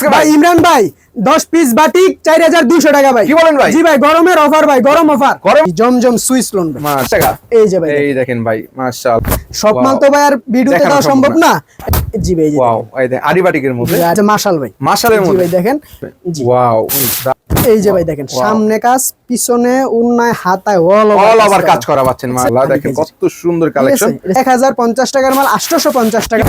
আজকে ভাই। ইমরান ভাই দশ পিস বাটিক চার হাজার দুশো টাকা ভাই। কি বলেন ভাই? জি ভাই গরমের অফার ভাই গরম অফার গরম? জমজম সুইস লোন এই যে ভাই এই দেখেন। ভাই মাশাআল্লাহ। সব মাল তো ভাই আর ভিডিওতে দেওয়া সম্ভব না। জি ভাই ওয়াও এই দেখেন আরিবাটিকের মধ্যে? আচ্ছা মাশাল ভাই। মাশালের মধ্যে ভাই দেখেন। ওয়াও এই যে ভাই দেখেন সামনে কাজ পিছনে উন্নায় হাতায় অল অল ওভার কাজ করা। পাচ্ছেন মাশাআল্লাহ দেখেন কত সুন্দর কালেকশন এক হাজার পঞ্চাশ টাকার মাল আটশোশো পঞ্চাশ টাকা।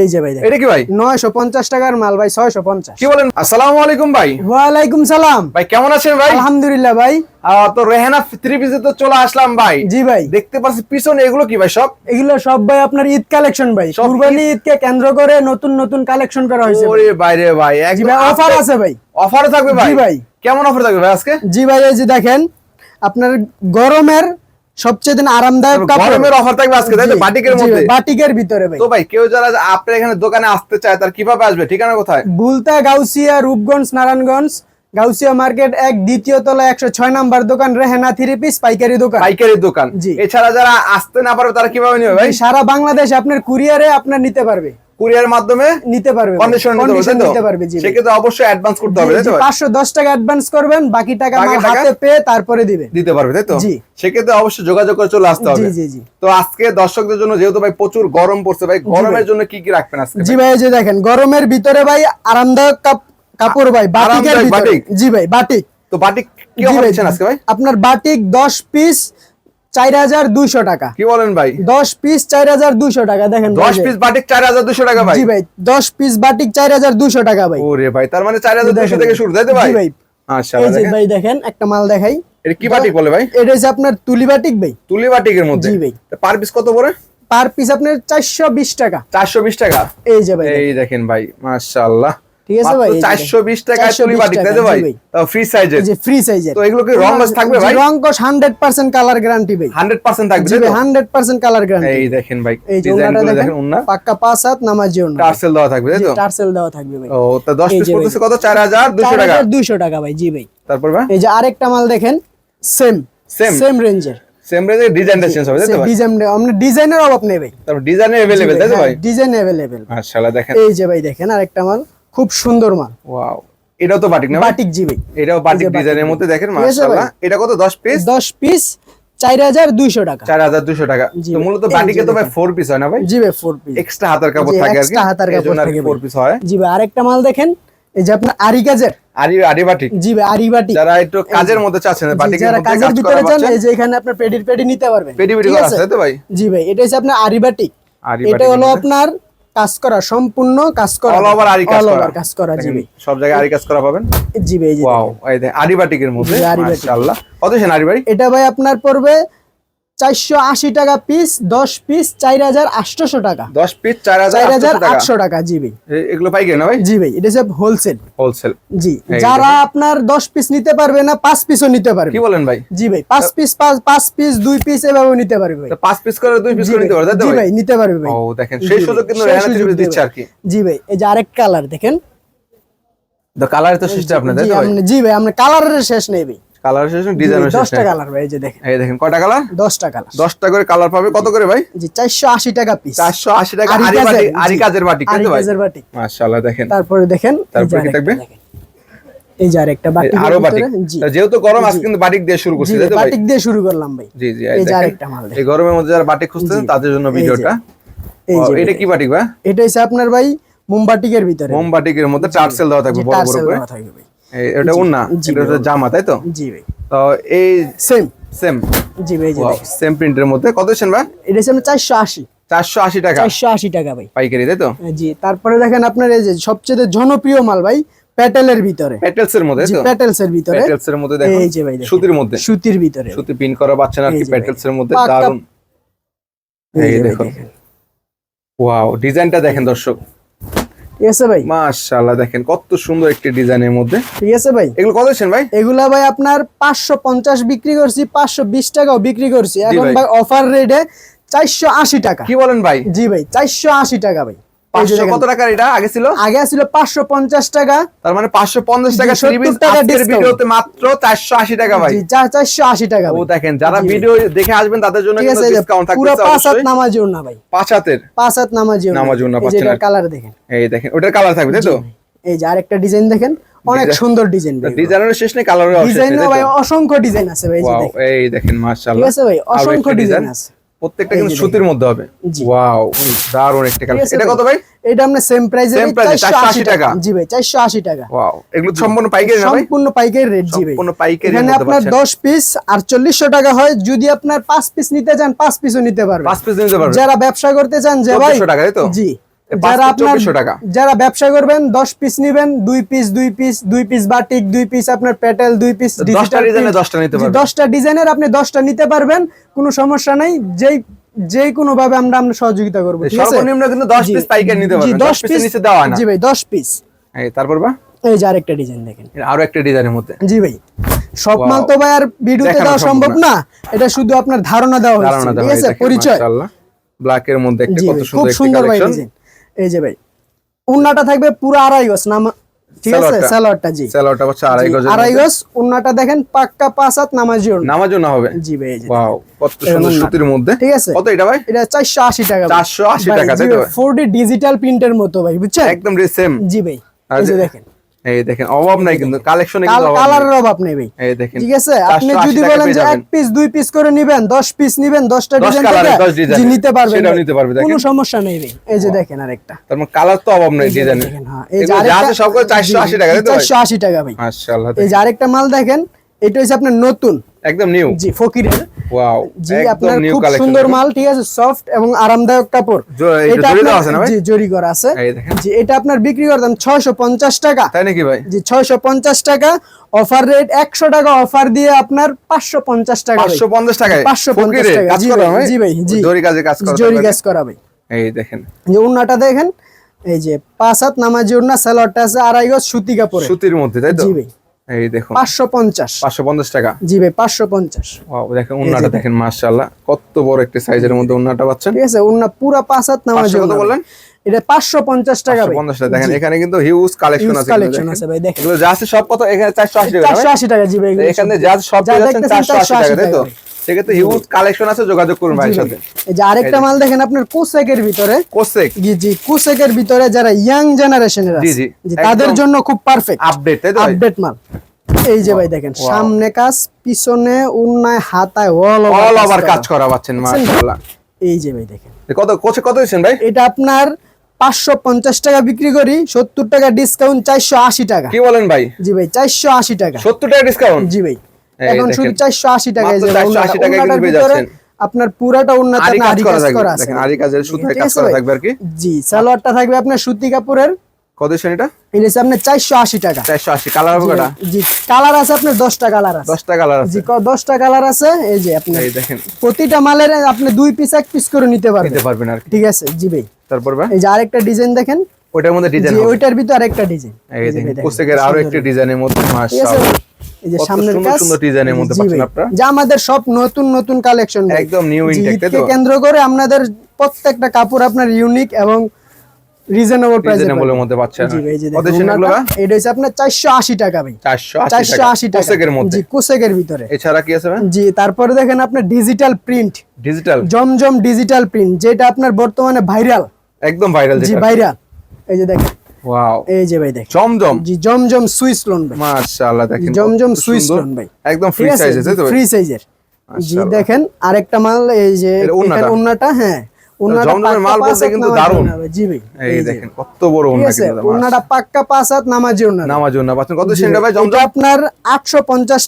এই যে ভাই দেখেন। এটা কি ভাই? নয়শো পঞ্চাশ টাকার মাল ভাই ছয়শো পঞ্চাশ। কি বলেন? আসসালামু আলাইকুম ভাই। ওয়ালাইকুম সালাম। ভাই কেমন আছেন ভাই? আলহামদুলিল্লাহ ভাই। তো রেহানা থ্রি পিসে তো চলে আসলাম ভাই। জি ভাই। দেখতে পাচ্ছি পিছনে এগুলো কি ভাই সব? এগুলো সব ভাই আপনার ঈদ কালেকশন ভাই। কুরবানি ঈদকে কেন্দ্র করে নতুন নতুন কালেকশন করা হয়েছে। ওরে বাইরে ভাই অফার আছে ভাই। অফারও থাকবে ভাই জি ভাই। কেমন অফার থাকবে ভাই আজকে? জি ভাই এই যে দেখেন আপনার গরমের সবচেয়ে দিন আরামদায়ক গরমের অফার থাকবে আজকে তাই তো? বাটিকের মধ্যে। বাটিকের ভিতরে ভাই। তো ভাই কেউ যারা আপনার এখানে দোকানে আসতে চায় তার কীভাবে আসবে? ঠিকানা কোথায়? বুলতা গাউসিয়া রূপগঞ্জ নারায়ণগঞ্জ গাউসিয়া মার্কেট এক দ্বিতীয় তলা একশো ছয় নাম্বার দোকান রেহেনা থ্রি পিস পাইকারি দোকান। পাইকারি দোকান। জি। এছাড়া যারা আসতে না পারবে তারা কীভাবে নেবে ভাই? সারা বাংলাদেশ আপনার কুরিয়ারে আপনার নিতে পারবে। কুরিয়ার মাধ্যমে নিতে পারবে কন্ডিশন নিতে পারবে জি সেক্ষেত্রে অবশ্যই অ্যাডভান্স করতে হবে তাই তো ভাই? পাঁচশো দশ টাকা অ্যাডভান্স করবেন বাকি টাকা? হাতে পেয়ে তারপরে দিবে। দিতে পারবে তাই তো? জি। সেক্ষেত্রে অবশ্যই যোগাযোগ করে চলে আসতে হবে। জি জি। জি তো আজকে দর্শকদের জন্য যেহেতু ভাই প্রচুর গরম পড়ছে ভাই গরমের জন্য কি কি রাখবেন আজকে জি ভাই? যে দেখেন গরমের ভিতরে ভাই আরামদায়ক কাপ- কাপড় ভাই বাটিকের ভিতরে। বাটিক? জি ভাই বাটিক। তো বাটিক কি অফার আজকে ভাই? আপনার বাটিক দশ পিস চার হাজার দুইশো টাকা। কি বলেন ভাই? দশ পিস চার হাজার দুইশো টাকা দেখেন ভাই দশ যে। পিস বাটিক চার হাজার দুশো টাকা ভাই। জি ভাই দশ পিস বাটিক চার হাজার দুইশো টাকা ভাই। ওরে ভাই তার মানে চার হাজার দুশো দেখেন। থেকে শুরু তাই তো ভাই জি ভাই? আচ্ছা এই যে ভাই দেখেন একটা মাল দেখাই। এটা কি বাটিক বলে ভাই? এটা হচ্ছে আপনার তুলি বাটিক ভাই। তুলি বাটিকের মধ্যে? জি ভাই। পার পিস কত পড়ে? পার পিস আপনার চারশো বিশ টাকা। চারশো বিশ টাকা? এই যে ভাই এই দেখেন ভাই মাশাআল্লাহ। ঠিক আছে ভাই, এই যে চারশো বিশ টাকা তুলি বাটিক তাই ভাই জি ভাই। তাও ফ্রি সাইজের এই ফ্রি সাইজের তো এগুলো কি রং রস থাকবে ভাই? রং কস হান্ড্রেড পার্সেন্ট কালার গ্যারান্টি ভাই। হান্ড্রেড পার্সেন্ট থাকবে জি তাই ভাই তো? হান্ড্রেড পার্সেন্ট কালার গ্যারান্টি এই দেখেন ভাই এই যে ডিজাইন ওনাটা গুলো দেখেন দেখেন উন্না পাক্কা পাঁচ হাত নামাজি ওনা টার্সেল দেওয়া থাকবে তাই তো? টার্সেল দেওয়া থাকবে ভাই। ও তা দশ পিস যে কত? চার হাজার দুশো টাকা। দুইশো টাকা ভাই জি ভাই। তারপর ভাই? এই যে আরেকটা মাল দেখেন সেম? সেম রেঞ্জের সেম রেঞ্জের ডিজাইনটা চেঞ্জ হবে তাই তো ভাই? ডিজাইন আমরা ডিজাইনের অভাব নেই ভাই। তারপর ডিজাইন অ্যাভেলেবেল তাই তো ভাই? ডিজাইন অ্যাভেলেবেল মাশাআল্লাহ দেখেন। এই যে ভাই দেখেন আরেকটা মাল। খুব সুন্দর মাল। ওয়াও। এটাও তো বাটিক না বাটিক জি ভাই এটাও বাটিক বাটিক ডিজাইনের মধ্যে দেখেন মাশাআল্লাহ। এটা কত 10 পিস দশ পিস চার হাজার দুইশো টাকা। 4200 টাকা। তো মূলত বাটিকে তো ভাই দেখেন। 4 পিস হয় না ভাই? জি ভাই ফোর পিস এক্সট্রা হাতার কাপড় থাকে আর কি? extra হাতার কাপড় থাকে 4 পিস হয়। জি ভাই আরেকটা মাল দেখেন। এই যে আপনার আরি কাজের। আরি আরি বাটিক। জি ভাই আরি বাটি যারা একটু কাজের মধ্যে চাচ্ছেন বাটিকের যারা কাজের কাজ ভিতরে চান এই যে এখানে আপনার পেডির পেডি নিতে পারবেন। পেডি পেডি করা আছে? তো ভাই? জি ভাই এটা হচ্ছে আপনার আরি বাটি আরি এটা হলো আপনার কাজ করা সম্পূর্ণ কাজ করা অল ওভার আরি কাজ করা। কাজ করা জিবি। সব জায়গায় আরি কাজ করা পাবেন? জিবি এই যে ওয়াও এই দেখেন আরি বাটিকের মধ্যে। মাশাআল্লাহ। কত সেন আরি ভাই এটা ভাই আপনার পড়বে চারশো আশি টাকা পিস দশ পিস চার হাজার আটশোশো টাকা। 10 পিস চার হাজার 4800 টাকা। আটশো টাকা জি ভাই। এগুলো পাইকারি না ভাই? জি ভাই এটা হচ্ছে হোলসেল হোলসেল জি যারা আপনার দশ পিস নিতে পারবে না পাঁচ পিসও নিতে পারবে। কি বলেন ভাই? জি ভাই পাঁচ পিস পাঁচ পাঁচ পিস দুই পিস এভাবে নিতে পারবে ভাই। পাঁচ পিস করে দুই পিস করে নিতে ভাই, পারো তাই তো জি ভাই? নিতে পারবে ভাই। ও দেখেন জি সেই ভাই, সুযোগ কিন্তু রেহানা। দিচ্ছে আর কি। জি ভাই এই যে আরেক কালার দেখেন। তো কালার তো সিস্টেম আপনার জি ভাই? আপনি- জি ভাই আমরা কালারের শেষ নেই ভাই। কালার শেষ ডিজাইন শেষ দশটা কালার ভাই এই যে দেখেন। এই দেখেন কয়টা কালার দশটা কালার দশটা করে কালার পাবে কত করে ভাই? জি চারশো আশি টাকা পিস চারশো আশি টাকা আরি আরি বাটি আরি কাজের বাটি তাই ভাই? কাজের বাটি মাশাআল্লাহ দেখেন। তারপরে দেখেন তারপরে কি থাকবে? এই যে আরেকটা বাটি আরও বাটিক যেহেতু গরম আজকে কিন্তু বাটিক দিয়ে শুরু করছি জি তাই তো ভাই? বাটিক দিয়ে শুরু করলাম ভাই। জি জি এই যে আরেকটা মাল এই গরমের মধ্যে যারা বাটিক খুঁজতেছেন তাদের জন্য ভিডিওটা। এটা কি বাটিক ভাই? এটা হচ্ছে আপনার ভাই মোমবাটিকের ভিতরে। মোমবাটিকের মধ্যে টার্সেল দেওয়া থাকবে বড় বড় করে। দেওয়া থাকবে ভাই। এটা উন্না জি এটা হচ্ছে জামা তাই তো? জি ভাই। তো এই সেম সেম জি ভাই সেম প্রিন্টের মধ্যে। কত সেন ভাই? এটা আশি। চারশো আশি টাকা। চারশো আশি টাকা ভাই। পাইকারি তাই তো? জি। তারপরে দেখেন আপনার এই যে সবচেয়ে জনপ্রিয় মাল ভাই প্যাটেলের ভিতরে। প্যাটেলস এর মধ্যে তো? প্যাটেলস এর ভিতরে। প্যাটেলস এর মধ্যে দেখুন এই যে ভাই সুতির মধ্যে। সুতির ভিতরে। সুতি পিন করা পাচ্ছেন আর কি যে ভাই। প্যাটেলস এর মধ্যে দারুণ এই এই দেখুন। ওয়াও ডিজাইনটা দেখেন দর্শক। ঠিক আছে ভাই। মাশাআল্লাহ দেখেন কত সুন্দর একটি ডিজাইনের মধ্যে। ঠিক আছে ভাই। এগুলো কত দিচ্ছেন ভাই? এগুলো ভাই আপনার পাঁচশো পঞ্চাশ বিক্রি করছি পাঁচশো বিশ টাকাও বিক্রি করছি। এখন ভাই। অফার রেটে চারশো আশি টাকা। কি বলেন ভাই? জি ভাই চারশো আশি টাকা ভাই। এই যে পাঁচশো দেখেন, কত টাকার এটা? আগে ছিল? আগে ছিল পাঁচশো পঞ্চাশ টাকা। তার মানে পাঁচশো পঞ্চাশ টাকা জি, 70 ত্রিশ টাকা আজকের ভিডিওতে মাত্র চারশো আশি টাকা ভাই। জি চারশো আশি টাকা ও দেখেন যারা ভিডিও দেখে আসবেন তাদের জন্য কিন্তু আছে এই পুরো পাঁচ হাত অবশ্যই। না ভাই। পাঁচ হাতের? পাঁচ হাত নামাজিও নামাজিও না। পাচ্ছেন কালার দেখেন। এই দেখেন ওটার কালার থাকবে তাই তো? এই যে আরেকটা ডিজাইন দেখেন অনেক সুন্দর ডিজাইন ডিজাইনের শেষ নেই কালারের ডিজাইন ভাই অসংখ্য ডিজাইন আছে ভাই এই দেখেন। এই ঠিক আছে ভাই অসংখ্য ডিজাইন। আছে। প্রত্যেকটা কিন্তু সুতির মধ্যে হবে। ওয়াও দারুণ একটা কালেকশন। এটা কত ভাই? এটা আমরা সেম প্রাইসে Same price 480 টাকা। জি ভাই 480 টাকা। ওয়াও এগুলো সম্পূর্ণ পাইকারি না ভাই? সম্পূর্ণ পাইকারি রেট জি ভাই। সম্পূর্ণ পাইকারি এখানে আপনার 10 পিস 4800 টাকা হয়। যদি আপনার 5 পিস নিতে চান 5 পিসও নিতে পারবেন। 5 পিস নিতে পারবেন। যারা ব্যবসা করতে চান যে ভাই 1400 টাকা, তাই তো? জি। যারা পিস আপনার 2400 টাকা। যারা ব্যবসা করবেন 10 পিস নেবেন দুই পিস দুই পিস দুই পিস বাটিক দুই পিস আপনার পেটেল দুই পিস তো 10টা ডিজাইনে 10টা নিতে পারবেন। 10টা ডিজাইনের আপনি 10টা নিতে পারবেন কোনো সমস্যা নাই। যেই যেই কোনো ভাবে আমরা আমরা সহযোগিতা করব ঠিক আছে? সর্বনিম্ন কিন্তু 10 পিস পাইকারি নিতে পারবেন 10 পিসের নিচে দেওয়া না। জি ভাই 10 পিস এই তারপর বা? এই যে আরেকটা ডিজাইন দেখেন। আরও একটা ডিজাইনের মধ্যে। জি ভাই সব মাল তো ভাই আর ভিডিওতে দেওয়া সম্ভব না। এটা শুধু আপনার ধারণা দেওয়া হয়েছে ঠিক আছে? পরিচয়। ব্ল্যাক এর মধ্যে একটা কত সুন্দর একটা কালেকশন এই যে ভাই উন্নাটা থাকবে পুরো আড়াই গজ নাম ঠিক আছে? সালোয়ারটা? সালোয়ারটা জি। স্যালোয়ারটা হচ্ছে আড়াই গজ আড়াই গজ উন্নাটা দেখেন পাক্কা পাঁচ হাত নামাজি ওড়না। না হবে। জি ভাই এই যে। ওয়াও কত সুন্দর সুতির মধ্যে। ঠিক আছে? কত এটা ভাই? এটা চারশো আশি টাকা 480 টাকা, তাই তো? ফোর ডি ডিজিটাল প্রিন্টের মতো ভাই বুঝছেন? একদম সেম। জি ভাই এই যে- দেখেন। এই দেখেন অভাব নাই কিন্তু কালেকশনে কিন্তু কালারের অভাব নেই ভাই। এই দেখেন ঠিক আছে? আপনি যদি বলেন যে এক পিস দুই পিস করে নিবেন দশ পিস নিবেন দশটা 10 ডিজাইন থেকে জি নিতে পারবেন সেটা নিতে পারবে, দেখেন। কোনো সমস্যা নেই ভাই। এই যে দেখেন আরেকটা। তার মানে কালার তো অভাব নাই ডিজাইনে হ্যাঁ, এই যে আরেকটা- সবগুলো 480 টাকা তাই তো 480 টাকা ভাই। মাশাআল্লাহ এই যে আরেকটা মাল দেখেন এটা হচ্ছে আপনার নতুন। একদম নিউ জি ফকিরের। ওয়াও জি আপনার খুব সুন্দর মাল ঠিক আছে সফট এবং আরামদায়ক কাপড়। জরি আছে না ভাই? জি জরি করা আছে। জি এটা আপনার বিক্রি করতাম 650 টাকা। তাই নাকি ভাই? জি 650 টাকা। অফার রেট 100 টাকা অফার দিয়ে আপনার 550 টাকা ভাই। 550 টাকায়? 550 টাকা, কাজ জি করা ভাই, ভাই? জি ভাই, জি। জরি কাজে কাজ করা জরি কাজ করা ভাই। এই দেখেন। যে উন্নাটা দেখেন এই যে পাঁচ হাত নামাজি উন্না সালোয়ারটা আছে আড়াই গজ সুতি কাপড়ে সুতির মধ্যে তাই তো? জি ভাই। এই দেখুন। 550 550 টাকা? জি ভাই 550 ওয়াও দেখেন উন্নাটা দেখেন। মাশাআল্লাহ। কত বড় একটা সাইজের মধ্যে উন্নাটা পাচ্ছেন। ঠিক আছে উন্না পুরা পাঁচ হাত নামাজ 500 কত বললেন? এটা 550 টাকা ভাই। 550 টাকা। দেখেন এখানে কিন্তু হিউজ কালেকশন আছে কালেকশন আছে ভাই, দেখেন। এগুলো যা আছে সব কত? এখানে 480 টাকা না 480 টাকা জি ভাই এখানে যা আছে সব যা পেয়ে 480 টাকা তাই তো। সেক্ষেত্রে হিউজ কালেকশন আছে যোগাযোগ করুন ভাইয়ের সাথে। এই যে আরেকটা মাল দেখেন আপনার কোসেকের ভিতরে। কোসেক জি জি কোসেকের ভিতরে যারা ইয়াং জেনারেশনের আছে জি, জি তাদের জন্য খুব পারফেক্ট আপডেট আপডেট মাল। এই যে ভাই দেখেন সামনে কাজ পিছনে উন্নায় হাতায় অল অল ওভার কাজ করা। পাচ্ছেন মাশাআল্লাহ। এই যে ভাই দেখেন। কত কোচে কত ভাই? এটা আপনার পাঁচশো পঞ্চাশ টাকা বিক্রি করি সত্তর টাকা ডিসকাউন্ট চারশো আশি টাকা। কি বলেন ভাই? জি ভাই চারশো আশি টাকা। 70 টাকা ডিসকাউন্ট জি ভাই। এখন শুধু চারশো আশি টাকা যে 480 টাকায় কিন্তু পেয়ে যাচ্ছেন। আপনার পুরাটা উন্নত আরি কাজ করা কাজ থাকবে করা আছে। আরি কাজের সুতায় কাজ করা থাকবে আর কি? জি সালোয়ারটা থাকবে আপনার সুতি কাপড়ের। কত দিচ্ছেন এটা? এটা হচ্ছে আপনার চারশো আশি টাকা। 480 কালার হবে কটা? জি কালার আছে আপনার দশটা কালার আছে। 10 কালার আছে। জি কালার আছে এই যে আপনার। এই দেখেন। প্রতিটা মালের আপনি দুই পিস এক পিস করে নিতে পারবেন। নিতে পারবেন আর ঠিক আছে জি ভাই। তারপর ভাই? এই যে আরেকটা ডিজাইন দেখেন। ওটার মধ্যে ডিজাইন জি ওইটার ভিতরে আরেকটা ডিজাইন এই দেখেন কোসেকের আরও একটা ডিজাইনের মধ্যে মাশাআল্লাহ। এই যে সামনের কাজ সুন্দর ডিজাইনের মধ্যে পাচ্ছেন আপনারা। যা আমাদের সব নতুন নতুন কালেকশন একদম নিউ ইনটেক তো? কেন্দ্র করে আপনাদের প্রত্যেকটা কাপড় আপনার ইউনিক এবং রিজনেবল প্রাইসে মধ্যে পাচ্ছেন। কত এটা হচ্ছে আপনার 480 টাকা ভাই। 480 480 টাকা। কোসেকের মধ্যে। জি কুসেকের ভিতরে। এছাড়া কি আছে জি তারপরে দেখেন আপনার digital print digital Zamzam digital print যেটা আপনার বর্তমানে ভাইরাল একদম ভাইরাল জি ভাইরাল এই যে দেখেন। ওয়াও এই যে ভাই দেখেন। জমজম। জি জমজম সুইস লোন ভাই। মাশাআল্লাহ দেখেন জমজম সুইস লোন ভাই। একদম ফ্রি ঠিক আছে? সাইজে তাই তো? ফ্রি সাইজের জি দেখেন আরেকটা মাল এই যে এটা উন্নাটা? হ্যাঁ। মাল বলতে কিন্তু নামাজি দারুণ। উন্না ভাই, জি ভাই এই দেখেন কত বড় ওন্না কিন্তু উন্নাটা পাক্কা পাঁচ হাত নামাজি উন্না নামাজ জন্য পাচ্ছেন কত সেন্টা ভাই ভাই, জমজম? আপনার আটশো পঞ্চাশ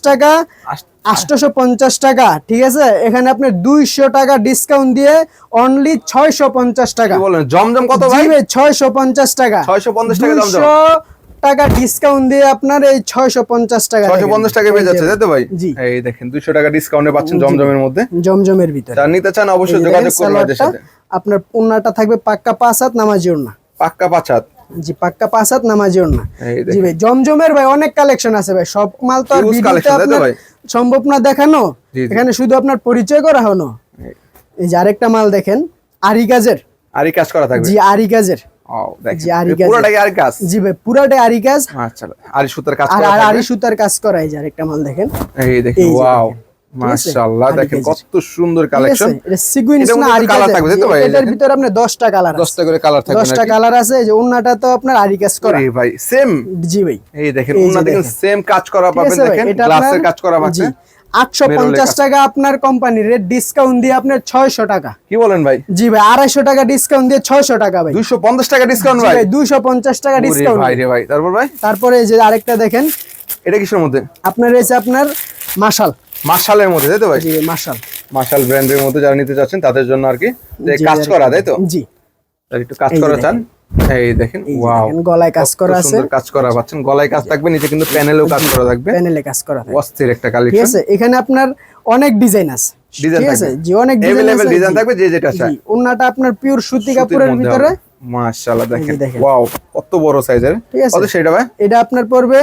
টাকা ঠিক আছে? এখানে আপনি দুইশো টাকা ডিসকাউন্ট দিয়ে অনলি ছয়শো পঞ্চাশ টাকা। বলেন? জমজম কত ভাই জি ভাই? ছয়শো পঞ্চাশ টাকা। 650 টাকা জমজম। টাকা ডিসকাউন্ট দিয়ে আপনার এই ছয়শো পঞ্চাশ টাকা পেয়ে যাচ্ছে তাই ভাই? এই দেখেন দুইশো টাকা ডিসকাউন্টে পাচ্ছেন জমজমের মধ্যে। জমজমের ভিতরে। নিতে চান অবশ্যই যোগাযোগ দেখেন করুন আমাদের সাথে। আপনার উন্নাটা থাকবে পাক্কা পাঁচ হাত নামাজি উন্না। পাক্কা পাঁচাত জি পাক্কা পাঁচ হাত নামাজি উন্না। জি ভাই জমজমের ভাই অনেক কালেকশন আছে ভাই। সব মাল তো আর আপনার সম্ভব না দেখানো। এখানে শুধু আপনার পরিচয় করা হলো। এই- যে আরেকটা মাল দেখেন আরি কাজের আরই কাজ করা থাকবে? জি আরি কাজের জি, আর কাজ ভাই পুরাটাই আরি কাজ আচ্ছা আরি সুতার কাজ আর করা আরি সুতার কাজ করা এই যে আরেকটা মাল দেখেন। এই দেখেন ওয়াও? মাশাআল্লাহ দেখেন কত সুন্দর কালেকশন এটা এটার না আরি colour থাকবে, তাই তো ভাই? এটার। ভিতরে আপনার 10টা কালার আছে। দশটা করে কালার থাকবে 10টা কালার আছে এই যে ওন্নাটা তো আপনার আরি কাজ করা। নাকি ভাই সেম জি ভাই। এই দেখেন এই দেখেন। সেম কাজ করা পাবেন দেখেন গ্লাসের কাজ করা আছে 850 টাকা আপনার কোম্পানির রেট ডিসকাউন্ট দিয়ে আপনার 600 টাকা। কি বলেন ভাই? জি ভাই 250 টাকা ডিসকাউন্ট দিয়ে 600 টাকা ভাই। 250 টাকা ডিসকাউন্ট ভাই? ভাই 250 টাকা ডিসকাউন্ট ভাই রে ভাই তারপর ভাই? তারপরে এই যে আরেকটা দেখেন। এটা কিসের মধ্যে? আপনার রয়েছে আপনার মাশাল। মাশালের মধ্যে তাই তো ভাই? জি মাশাল মাশাল ব্র্যান্ডের মধ্যে যারা নিতে চাচ্ছেন তাদের জন্য আর কি কাজ করা তাই তো? জি। একটু কাজ করা। চান। এই দেখেন ওয়াও গলায় কাজ করা আছে। কাজ করা পাচ্ছেন। গলায় কাজ থাকবে নিচে কিন্তু প্যানেলেও কাজ করা থাকবে। প্যানেলে কাজ করা অস্থির একটা ঠিক আছে এখানে আপনার অনেক ডিজাইন আছে। ঠিক আছে জি অনেক ডিজাইন আছে। থাকবে যে যেটা। জি, ওন্নাটা আপনার পিওর সুতি কাপড়ের ভিতরে। মাশাআল্লাহ দেখেন। দেখেন। ওয়াও কত বড় সাইজের? কত সেটা ভাই? এটা আপনার পড়বে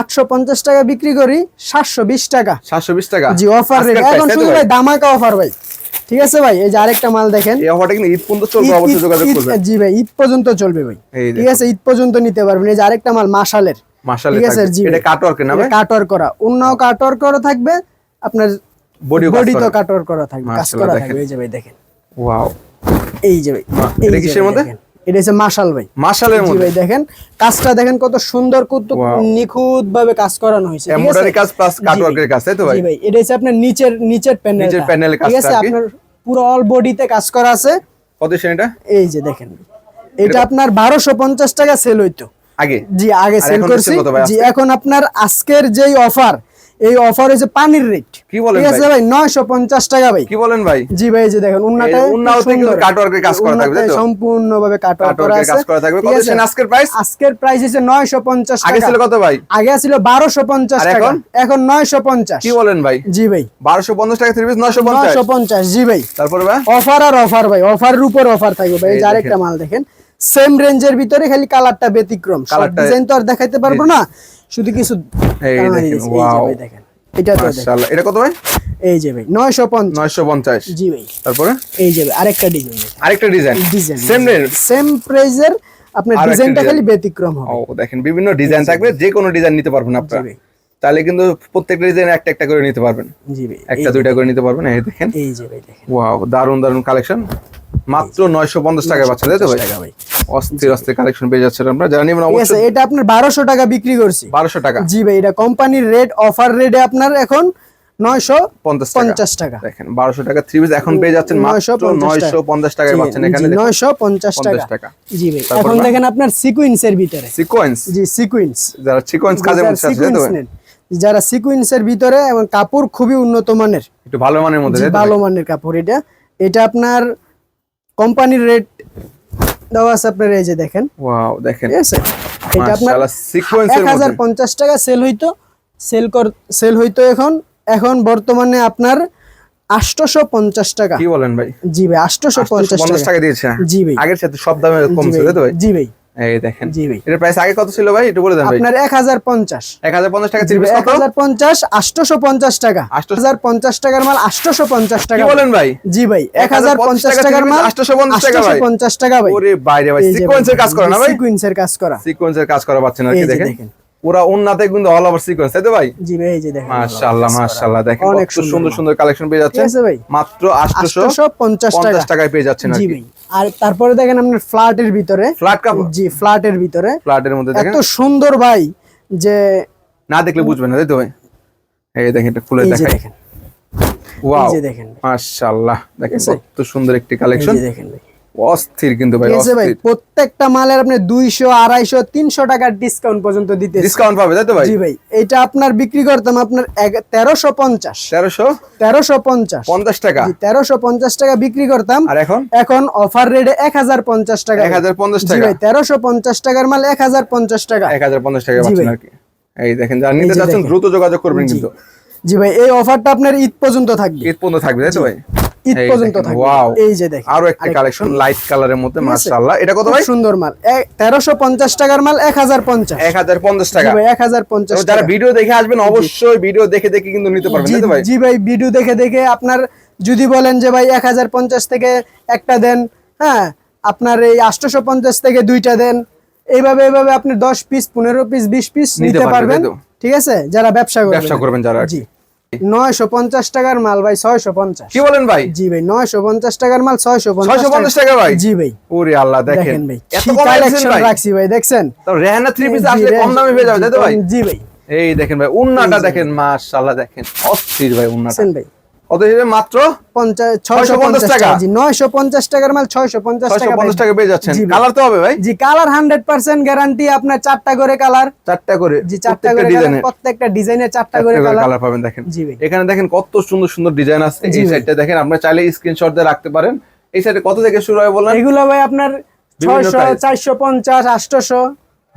850 টাকা বিক্রি করি 720 টাকা। 720 টাকা? জি অফার রেট এখন শুধু ভাই? ভাই দামাকা অফার ভাই। ঠিক আছে ভাই? এই যে আরেকটা মাল দেখেন। এই অফারটা কিন্তু ঈদ পর্যন্ত চলবে অবশ্যই যোগাযোগ করবেন। জি ভাই ঈদ পর্যন্ত চলবে ভাই। ঠিক আছে ঈদ পর্যন্ত নিতে পারবেন। এই যে আরেকটা মাল মাশালের। মাশাআল্লাহ ঠিক আছে, জি এটা কাটওয়ার্ক না ভাই? কাটওয়ার করা। অন্য কাটওয়ার করা থাকবে আপনার বডি তো করা। থাকবে কাজ করা দেখেন। থাকবে। এই যে ভাই দেখেন। ওয়াও এই যে ভাই এটা কিসের মধ্যে? এটা হচ্ছে মাশাল ভাই। মাশালের মধ্যে? ভাই দেখেন কাজটা দেখেন কত সুন্দর কত নিখুঁত ভাবে কাজ করানো হয়েছে এমব্রয়ডারি কাজ প্লাস কাটওয়ার্কের কাজ তাই তো ভাই? জি ভাই এটা হচ্ছে আপনার নিচের নিচের প্যানেল নিচের প্যানেলের ঠিক আছে। আপনার পুরো অল বডিতে কাজ করা আছে। কত সেটা এই যে দেখেন এটা আপনার বারোশো পঞ্চাশ টাকা সেল হইতো। আগে? জি আগে সেল করছি। জি এখন আপনার আজকের যেই অফার এই অফার হচ্ছে পানির রেট কি বলেন ঠিক আছে ভাই? ভাই নয়শো পঞ্চাশ টাকা ভাই। কি বলেন ভাই? জি ভাই যে দেখেন উন্নাটা এই উন্নাতে কাটওয়ার্কের কাজ করা থাকবে, তো? সম্পূর্ণ ভাবে কাটওয়ার্ক করা আছে। কাজ করা থাকবে। কত আছে? আজকের প্রাইস আজকের প্রাইস হচ্ছে আগে ছিল কত ভাই? আগে ছিল বারোশো পঞ্চাশ আর টাকা। এখন? এখন নয়শো পঞ্চাশ। কি বলেন ভাই? জি ভাই। বারোশো পঞ্চাশ টাকা থ্রি পিস জি ভাই। তারপরে ভাই? অফার আর অফার ভাই অফারের উপর অফার থাকবে ভাই। এই এই যে আরেকটা মাল দেখেন। সেম রেঞ্জের ভিতরে খালি কালারটা ব্যতিক্রম। ডিজাইন তো আর দেখাইতে পারব না শুধু কিছু এই দেখেন, এটা তো এটা কত ভাই? এই যে ভাই নয়শো পঞ্চাশ। নয়শো পঞ্চাশ। জি ভাই। তারপরে? এই যে ভাই আরেকটা ডিজাইন আরেকটা design design same range same প্রাইজের আপনার ডিজাইনটা খালি ব্যতিক্রম হবে। ও দেখেন বিভিন্ন ডিজাইন থাকবে যে কোনো ডিজাইন নিতে পারবেন আপনারা। তাহলে কিন্তু প্রত্যেকটা ডিজাইন একটা একটা করে নিতে পারবেন। জি ভাই একটা দুইটা করে নিতে পারবেন এই দেখেন। এই যে ভাই দেখেন। ওয়াও দারুণ দারুণ কালেকশন মাত্র নয়শো পঞ্চাশ টাকা পাচ্ছেন তাই তো ভাই? টাকা ভাই। অস্থির অস্থির কালেকশন পেয়ে যাচ্ছেন আমরা। যারা নেবেন অবশ্যই এটা আপনার বারোশো টাকা বিক্রি করছি। বারোশো টাকা। জি ভাই এটা কোম্পানির রেট অফার রেটে আপনার এখন নয়শো পঞ্চাশ পঞ্চাশ টাকা। দেখেন বারোশো টাকা থ্রি পিস এখন পেয়ে যাচ্ছেন মাত্র 950 নয়শো পঞ্চাশ টাকায় পাচ্ছেন এখানে নয়শো পঞ্চাশ টাকা। টাকা। জি ভাই এখন দেখেন আপনার সিকুয়েন্সের ভিতরে। সিকোয়েন্স জি সিকুয়েন্স যারা সিকোয়েন্স কাজে আছে তো যারা সিকুয়েন্সের ভিতরে এবং কাপড় খুবই উন্নত মানের। একটু ভালো মানের মধ্যে? ভালো মানের কাপড় এটা। এটা আপনার কোম্পানির রেট দেওয়া আছে আপনার এই যে দেখেন। ওয়াও দেখেন। ঠিক আছে? এটা আপনার মাশাআল্লাহ সিকোয়েন্স এক এর হাজার মধ্যে টাকা সেল হইতো। সেল কর সেল হইতো এখন। এখন বর্তমানে আপনার আটশোশো পঞ্চাশ টাকা। কি বলেন ভাই? জি ভাই আটশোশো পঞ্চাশ পঞ্চাশ টাকা। টাকা দিয়েছে। জি ভাই। আগের সাথে সব দামে কমছে তাই তো ভাই? জি ভাই। এই দেখেন। জি ভাই। এটার প্রাইস আগে কত ছিল ভাই? একটু বলে দেন ভাই। আপনার এক হাজার পঞ্চাশ। এক হাজার পঞ্চাশ টাকা থ্রি পিস কত হাজার পঞ্চাশ আটশোশো পঞ্চাশ টাকা। 850 টাকার মাল আটশোশো পঞ্চাশ টাকা। কি বলেন ভাই? জি ভাই এক হাজার পঞ্চাশ টাকার মাল 850 টাকা ভাই। পঞ্চাশ টাকা ভাই। ওরে বাইরে ভাই সিকোয়েন্সের কাজ করে না ভাই? সিকুয়েন্সের কাজ করা। সিকোয়েন্সের কাজ করা পাচ্ছেন আর কি দেখেন। পুরা কিন্তু অল ওভার সিকোয়েন্স তাই তো ভাই? জি ভাই এই যে দেখেন। মাশাআল্লাহ মাশাআল্লাহ দেখেন অনেক সুন্দর সুন্দর। কালেকশন পেয়ে যাচ্ছেন। মাত্র 850 আটশোশো পঞ্চাশ টাকা। পঞ্চাশ টাকায় পেয়ে যাচ্ছেন আর জি কি। ভাই। আর তারপরে দেখেন আপনার ফ্ল্যাটের ভিতরে ফ্ল্যাট কাপড়? জি ফ্ল্যাটের ভিতরে। ফ্ল্যাটের মধ্যে দেখেন। এত সুন্দর ভাই যে না দেখলে বুঝবেন না তাই তো ভাই? এই দেখেন এটা খুলে এই দেখাই। দেখেন। এই ওয়াও। যে দেখেন মাশাআল্লাহ। দেখেন কত সুন্দর একটি এই কালেকশন যে দেখেন ভাই। অস্থির কিন্তু ভাই ভাই প্রত্যেকটা মালের আপনি দুইশো আড়াইশো তিনশো টাকার ডিসকাউন্ট পর্যন্ত দিতে ডিসকাউন্ট পাবে তাই তো ভাই? জি ভাই এটা আপনার বিক্রি করতাম আপনার তেরোশো পঞ্চাশ। তেরোশো? তেরোশো পঞ্চাশ। পঞ্চাশ টাকা? তেরোশো পঞ্চাশ টাকা বিক্রি করতাম। আর এখন? এখন অফার রেটে এক হাজার পঞ্চাশ টাকা। এক হাজার পঞ্চাশ টাকা। তেরোশো পঞ্চাশ টাকার মাল এক হাজার পঞ্চাশ টাকা। এক হাজার পঞ্চাশ টাকা জি পাচ্ছেন ভাই। আর কি। এই দেখেন যারা নিতে চাচ্ছেন দ্রুত যোগাযোগ করবেন কিন্তু। জি ভাই এই অফারটা আপনার ঈদ পর্যন্ত থাকবে। ঈদ পর্যন্ত থাকবে তাই তো ভাই? ঈদ পর্যন্ত থাকবে। এই যে দেখেন আরও একটা কালেকশন লাইট কালারের মধ্যে মাশাআল্লাহ। এটা কত ভাই? সুন্দর মাল। টাকার টাকা। ভাই যারা ভিডিও দেখে আসবেন অবশ্যই ভিডিও দেখে দেখে কিন্তু নিতে পারবেন তাই ভাই? জি ভাই ভিডিও দেখে দেখে আপনার যদি বলেন যে ভাই এক হাজার পঞ্চাশ থেকে একটা দেন হ্যাঁ আপনার এই আটশোশো পঞ্চাশ থেকে দুইটা দেন এইভাবে এইভাবে আপনি দশ পিস পনেরো পিস বিশ পিস নিতে নিতে পারবেন ঠিক আছে? যারা ব্যবসা করবেন। ব্যবসা করবেন যারা জি। নয়শো পঞ্চাশ টাকার মাল ভাই ছয়শো পঞ্চাশ। কি বলেন ভাই? জি ভাই নয়শো পঞ্চাশ টাকার মাল ছয়শো ছয়শো পঞ্চাশ টাকা ভাই? জি ভাই। ওরে আল্লাহ দেখেন। ভাই রাখছি ভাই দেখছেন? রেহানা থ্রি পিস আসলে কম দামে পেয়ে যাবে তাই তো ভাই? জি ভাই এই দেখেন ভাই উন্নাটা দেখেন মাশাআল্লাহ দেখেন অস্থির ভাই উন্নাটা। ভাই? হিসেবে মাত্র পঞ্চাশ 650 পঞ্চাশ টাকা। জি টাকার মাল ছয়শো পঞ্চাশ ছয়শো টাকা পঞ্চাশ ভাই। টাকা পেয়ে যাচ্ছেন। কালার তো হবে ভাই? জি কালার হান্ড্রেড পার্সেন্ট গ্যারান্টি আপনার চারটা করে কালার। চারটা করে জি চারটা প্রত্যেকটা করে প্রত্যেকটা ডিজাইনের চারটা করে কালার। পাবেন দেখেন। এখানে দেখেন কত সুন্দর সুন্দর ডিজাইন আছে। এই। সাইডটা দেখেন আপনারা চাইলে স্ক্রিনশট দিয়ে রাখতে পারেন। এই সাইডে কত থেকে শুরু হয় বললেন? এগুলো ভাই আপনার বিভিন্ন ছয়শো price। চারশো পঞ্চাশ আটশোশো।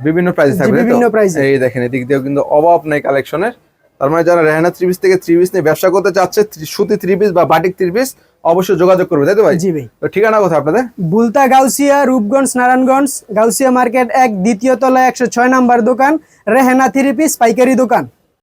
বিভিন্ন প্রাইস থাকবে বিভিন্ন এই দেখেন এদিক দিয়েও কিন্তু অভাব নেই কালেকশনের তার মানে যারা রেহানা থ্রি পিস থেকে থ্রি পিস নিয়ে ব্যবসা করতে চাচ্ছে সুতি থ্রি পিস বা বাটিক থ্রি পিস অবশ্যই যোগাযোগ করবে তাই তো ভাই? জি ভাই। তো ঠিকানা কোথায় আপনাদের? বুলতা গাউসিয়া রূপগঞ্জ নারায়ণগঞ্জ গাউসিয়া মার্কেট এক দ্বিতীয় তলা একশো ছয় নাম্বার দোকান রেহানা থ্রি পিস পাইকারি দোকান।